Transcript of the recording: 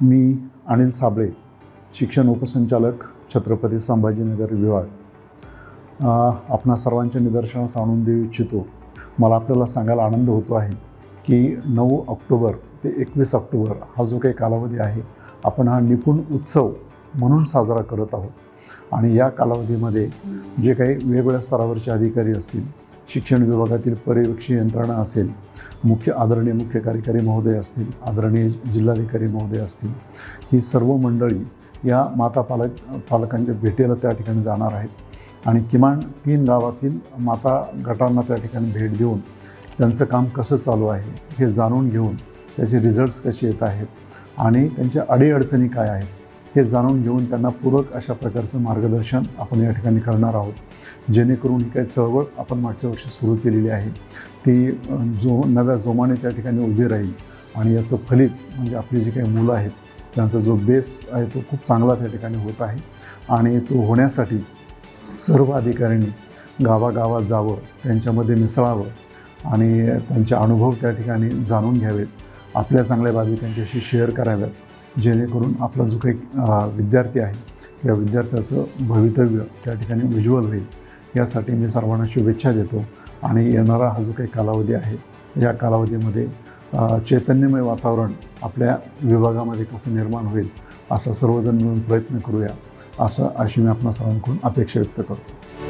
मी अनिल साबळे शिक्षण उपसंचालक छत्रपती संभाजीनगर विभाग. आपणा सर्वांच्या निदर्शनास आणून देऊ इच्छितो. मला आपल्याला सांगायला आनंद होतो आहे की नऊ ऑक्टोबर ते एकवीस ऑक्टोबर हा जो काही कालावधी आहे आपण हा निपुण उत्सव म्हणून साजरा करत आहोत. आणि या कालावधीमध्ये जे काही वेगवेगळ्या स्तरावरचे अधिकारी असतील शिक्षण विभागातील पर्यवेक्षी यंत्रणा असेल मुख्य आदरणीय मुख्य कार्यकारी महोदय असतील आदरणीय जिल्हाधिकारी महोदय असतील ही सर्व मंडळी या माता पालक पालकांच्या भेटीला त्या ठिकाणी जाणार आहेत. आणि किमान तीन गावातील माता गटांना त्या ठिकाणी भेट देऊन त्यांचं काम कसं चालू आहे हे जाणून घेऊन त्याचे रिझल्ट्स कसे येत आहेत आणि त्यांच्या अडीअडचणी काय आहेत हे जाणून घेऊन त्यांना पूरक अशा प्रकारचं मार्गदर्शन आपण या ठिकाणी करणार आहोत. जेणेकरून ही काही चळवळ आपण मागच्या वर्षी सुरू केलेली आहे. ती जो नव्या जोमाने त्या ठिकाणी उभी राहील आणि याचं फलित म्हणजे आपली जी काही मुलं आहेत त्यांचा जो बेस आहे तो खूप चांगला त्या ठिकाणी होत आहे आणि तो होण्यासाठी सर्व अधिकाऱ्यांनी गावागावात जावं त्यांच्यामध्ये मिसळावं आणि त्यांचे अनुभव त्या ठिकाणी जाणून घ्यावेत. आपल्या चांगल्या बाबी त्यांच्याशी शेअर कराव्यात. जेणेकरून आपला जो काही विद्यार्थी आहे या विद्यार्थ्याचं भवितव्य त्या ठिकाणी उज्ज्वल होईल. यासाठी मी सर्वांना शुभेच्छा देतो. आणि येणारा हा जो काही कालावधी आहे या कालावधीमध्ये चैतन्यमय वातावरण आपल्या विभागामध्ये कसं निर्माण होईल असा सर्वजण मिळून प्रयत्न करूया असं अशी मी आपणा सर्वांकडून अपेक्षा व्यक्त करतो.